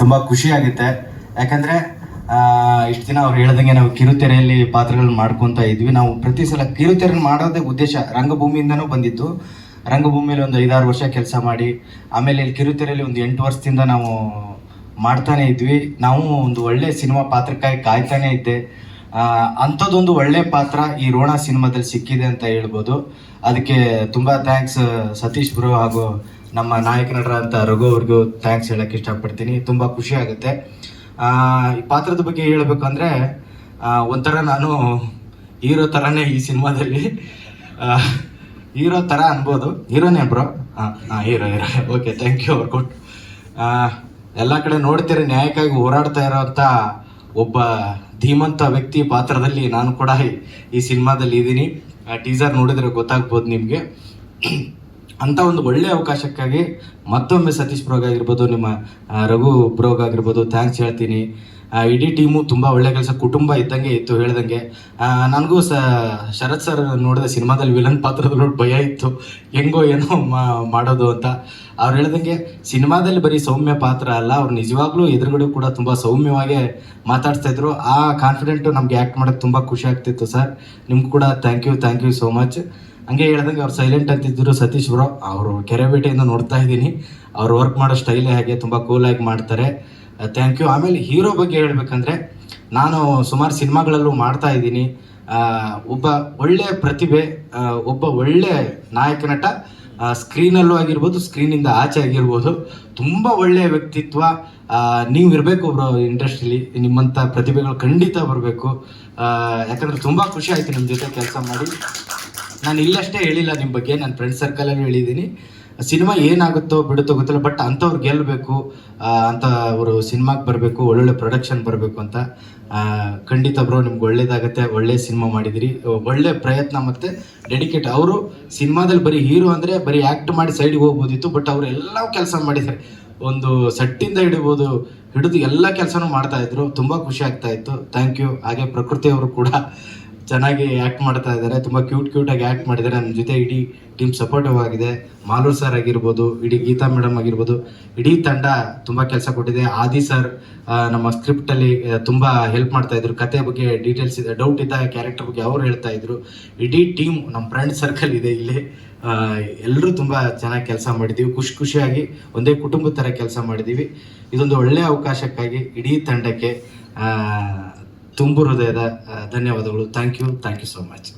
ತುಂಬ ಖುಷಿ ಆಗುತ್ತೆ. ಯಾಕಂದರೆ ಇಷ್ಟು ದಿನ ಅವ್ರು ಹೇಳ್ದಂಗೆ ನಾವು ಕಿರುತೆರೆಯಲ್ಲಿ ಪಾತ್ರಗಳನ್ನ ಮಾಡ್ಕೊತಾ ಇದ್ವಿ. ನಾವು ಪ್ರತಿ ಸಲ ಕಿರುತೆರೆ ಮಾಡೋದೇ ಉದ್ದೇಶ ರಂಗಭೂಮಿಯಿಂದನೂ ಬಂದಿತ್ತು ರಂಗಭೂಮಿಯಲ್ಲಿ ಒಂದು ಐದಾರು ವರ್ಷ ಕೆಲಸ ಮಾಡಿ, ಆಮೇಲೆ ಇಲ್ಲಿ ಕಿರುತೆರೆಯಲ್ಲಿ ಒಂದು ಎಂಟು ವರ್ಷದಿಂದ ನಾವು ಮಾಡ್ತಾನೆ ಇದ್ವಿ. ನಾವು ಒಂದು ಒಳ್ಳೆ ಸಿನಿಮಾ ಪಾತ್ರಕ್ಕಾಗಿ ಕಾಯ್ತಾನೆ ಇದ್ದೆ. ಅಂಥದ್ದೊಂದು ಒಳ್ಳೆ ಪಾತ್ರ ಈ ರೋಣ ಸಿನಿಮಾದಲ್ಲಿ ಸಿಕ್ಕಿದೆ ಅಂತ ಹೇಳ್ಬೋದು. ಅದಕ್ಕೆ ತುಂಬ ಥ್ಯಾಂಕ್ಸ್ ಸತೀಶ್ ಬ್ರೋ ಹಾಗೂ ನಮ್ಮ ನಾಯಕ ನಟರಂತ ರಘು ಅವ್ರಿಗೂ ಥ್ಯಾಂಕ್ಸ್ ಹೇಳಕ್ಕೆ ಇಷ್ಟಪಡ್ತೀನಿ. ತುಂಬ ಖುಷಿ ಆಗುತ್ತೆ. ಈ ಪಾತ್ರದ ಬಗ್ಗೆ ಹೇಳಬೇಕು ಅಂದರೆ ಒಂಥರ ನಾನು ಹೀರೋ ಥರನೇ ಈ ಸಿನಿಮಾದಲ್ಲಿ. ಹೀರೋ ಥರ ಅನ್ಬೋದು. ಹೀರೋನೇ ಬ್ರೋ. ಹಾಂ ಹಾಂ hero hero. Okay thank you workout. ಎಲ್ಲ ಕಡೆ ನೋಡ್ತೀರಿ, ನ್ಯಾಯಕ್ಕಾಗಿ ಹೋರಾಡ್ತಾ ಇರೋವಂಥ ಒಬ್ಬ ಧೀಮಂತ ವ್ಯಕ್ತಿ ಪಾತ್ರದಲ್ಲಿ ನಾನು ಕೂಡ ಈ ಸಿನಿಮಾದಲ್ಲಿ ಇದ್ದೀನಿ. ಟೀಸರ್ ನೋಡಿದ್ರೆ ಗೊತ್ತಾಗ್ಬೋದು ನಿಮಗೆ. ಅಂತ ಒಂದು ಒಳ್ಳೆ ಅವಕಾಶಕ್ಕಾಗಿ ಮತ್ತೊಮ್ಮೆ ಸತೀಶ್ ಬ್ರೋಗ್ ಆಗಿರ್ಬೋದು, ನಿಮ್ಮ ರಘು ಬ್ರೋಗ್ ಆಗಿರ್ಬೋದು ಥ್ಯಾಂಕ್ಸ್ ಹೇಳ್ತೀನಿ. ಇಡೀ ಟೀಮು ತುಂಬ ಒಳ್ಳೆ ಕೆಲಸ, ಕುಟುಂಬ ಇದ್ದಂಗೆ ಇತ್ತು ಹೇಳ್ದಂಗೆ. ನನಗೂ ಸ, ಶರತ್ ಸರ್ ನೋಡಿದ ಸಿನಿಮಾದಲ್ಲಿ ವಿಲನ್ ಪಾತ್ರದ ನೋಡಿ ಭಯ ಇತ್ತು. ಹೆಂಗೋ ಏನೋ ಮಾಡೋದು ಅಂತ. ಅವ್ರು ಹೇಳ್ದಂಗೆ, ಸಿನಿಮಾದಲ್ಲಿ ಬರೀ ಸೌಮ್ಯ ಪಾತ್ರ ಅಲ್ಲ, ಅವ್ರು ನಿಜವಾಗ್ಲೂ ಎದುರುಗಡೆ ಕೂಡ ತುಂಬ ಸೌಮ್ಯವಾಗಿ ಮಾತಾಡ್ತಾ ಇದ್ರು. ಆ ಕಾನ್ಫಿಡೆಂಟು ನಮಗೆ ಆ್ಯಕ್ಟ್ ಮಾಡೋಕ್ಕೆ ತುಂಬ ಖುಷಿ ಆಗ್ತಿತ್ತು ಸರ್. ನಿಮ್ಗೆ ಕೂಡ thank you thank you so much ಹಂಗೆ ಹೇಳ್ದಂಗೆ ಅವ್ರು ಸೈಲೆಂಟ್ ಅಂತಿದ್ದರು ಸತೀಶ್ ಬ್ರೋ ಅವರು ಕೆರೆಬೇಟೆಯಿಂದ ನೋಡ್ತಾ ಇದ್ದೀನಿ. ಅವ್ರು ವರ್ಕ್ ಮಾಡೋ ಸ್ಟೈಲೇ ಹಾಗೆ ತುಂಬ ಕೂಲಾಗಿ ಮಾಡ್ತಾರೆ. ಥ್ಯಾಂಕ್ ಯು ಆಮೇಲೆ ಹೀರೋ ಬಗ್ಗೆ ಹೇಳಬೇಕಂದ್ರೆ ನಾನು ಸುಮಾರು ಸಿನಿಮಾಗಳಲ್ಲೂ ಮಾಡ್ತಾ ಇದ್ದೀನಿ. ಒಬ್ಬ ಒಳ್ಳೆ ಪ್ರತಿಭೆ ಒಬ್ಬ ಒಳ್ಳೆ ನಾಯಕ ನಟ ಸ್ಕ್ರೀನಲ್ಲೂ ಆಗಿರ್ಬೋದು ಸ್ಕ್ರೀನಿಂದ ಆಚೆ ಆಗಿರ್ಬೋದು. ತುಂಬ ಒಳ್ಳೆಯ ವ್ಯಕ್ತಿತ್ವ. ನೀವು ಇರಬೇಕು ಬ್ರೋ ಇಂಡಸ್ಟ್ರೀಲಿ ನಿಮ್ಮಂಥ ಪ್ರತಿಭೆಗಳು ಖಂಡಿತ ಬರಬೇಕು. ಯಾಕಂದರೆ ತುಂಬ ಖುಷಿ ಆಯಿತು ನಿಮ್ಮ ಜೊತೆ ಕೆಲಸ ಮಾಡಿ. ನಾನು ಇಲ್ಲಷ್ಟೇ ಹೇಳಿಲ್ಲ ನಿಮ್ಮ ಬಗ್ಗೆ ನನ್ನ ಫ್ರೆಂಡ್ ಸರ್ಕಲಲ್ಲೂ ಹೇಳಿದ್ದೀನಿ. ಸಿನಿಮಾ ಏನಾಗುತ್ತೋ ಬಿಡುತ್ತೋ ಗೊತ್ತಿಲ್ಲ ಬಟ್ ಅಂಥವ್ರು ಗೆಲ್ಲಬೇಕು ಅಂತ ಅವರು ಸಿನಿಮಾಗೆ ಬರಬೇಕು, ಒಳ್ಳೊಳ್ಳೆ ಪ್ರೊಡಕ್ಷನ್ ಬರಬೇಕು ಅಂತ ಖಂಡಿತ ಬ್ರೋ ನಿಮ್ಗೆ ಒಳ್ಳೇದಾಗತ್ತೆ, ಒಳ್ಳೆ ಸಿನಿಮಾ ಮಾಡಿದಿರಿ, ಒಳ್ಳೆ ಪ್ರಯತ್ನ ಮತ್ತು ಡೆಡಿಕೇಟ್ ಅವರು ಸಿನಿಮಾದಲ್ಲಿ ಬರೀ ಹೀರೋ ಅಂದರೆ ಬರೀ ಆ್ಯಕ್ಟ್ ಮಾಡಿ ಸೈಡಿಗೆ ಹೋಗ್ಬೋದಿತ್ತು ಬಟ್ ಅವರು ಎಲ್ಲ ಕೆಲಸ ಮಾಡಿದ್ದಾರೆ. ಒಂದು ಸಟ್ಟಿಂದ ಹಿಡಿಬೋದು, ಹಿಡಿದು ಎಲ್ಲ ಕೆಲಸನೂ ಮಾಡ್ತಾಯಿದ್ರು ತುಂಬ ಖುಷಿ ಆಗ್ತಾ ಇತ್ತು. ಥ್ಯಾಂಕ್ ಯು ಹಾಗೆ ಪ್ರಕೃತಿ ಅವರು ಕೂಡ ಚೆನ್ನಾಗಿ ಆ್ಯಕ್ಟ್ ಮಾಡ್ತಾ ಇದ್ದಾರೆ. ತುಂಬ ಕ್ಯೂಟ್ ಕ್ಯೂಟಾಗಿ ಆ್ಯಕ್ಟ್ ಮಾಡಿದ್ದಾರೆ. ನಮ್ಮ ಜೊತೆ ಇಡೀ ಟೀಮ್ ಸಪೋರ್ಟಿವ್ ಆಗಿದೆ. ಮಾಲೂರ್ ಸರ್ ಆಗಿರ್ಬೋದು, ಇಡೀ ಗೀತಾ ಮೇಡಮ್ ಆಗಿರ್ಬೋದು, ಇಡೀ ತಂಡ ತುಂಬ ಕೆಲಸ ಕೊಟ್ಟಿದೆ. ಆದಿ ಸರ್ ನಮ್ಮ ಸ್ಕ್ರಿಪ್ಟಲ್ಲಿ ತುಂಬ ಹೆಲ್ಪ್ ಮಾಡ್ತಾ ಇದ್ರು. ಕತೆ ಬಗ್ಗೆ ಡೀಟೇಲ್ಸ್ ಇದೆ ಡೌಟ್ ಇದ್ದ ಕ್ಯಾರೆಕ್ಟರ್ ಬಗ್ಗೆ ಅವ್ರು ಹೇಳ್ತಾ ಇದ್ರು. ಇಡೀ ಟೀಮ್ ನಮ್ಮ ಫ್ರೆಂಡ್ ಸರ್ಕಲ್ ಇದೆ ಇಲ್ಲಿ. ಎಲ್ಲರೂ ತುಂಬ ಚೆನ್ನಾಗಿ ಕೆಲಸ ಮಾಡಿದ್ದೀವಿ ಖುಷಿ, ಖುಷಿಯಾಗಿ ಒಂದೇ ಕುಟುಂಬದ ಥರ ಕೆಲಸ ಮಾಡಿದ್ದೀವಿ ಇದೊಂದು ಒಳ್ಳೆಯ ಅವಕಾಶಕ್ಕಾಗಿ ಇಡೀ ತಂಡಕ್ಕೆ ತುಂಬು ಹೃದಯದ ಧನ್ಯವಾದಗಳು. Thank you thank you so much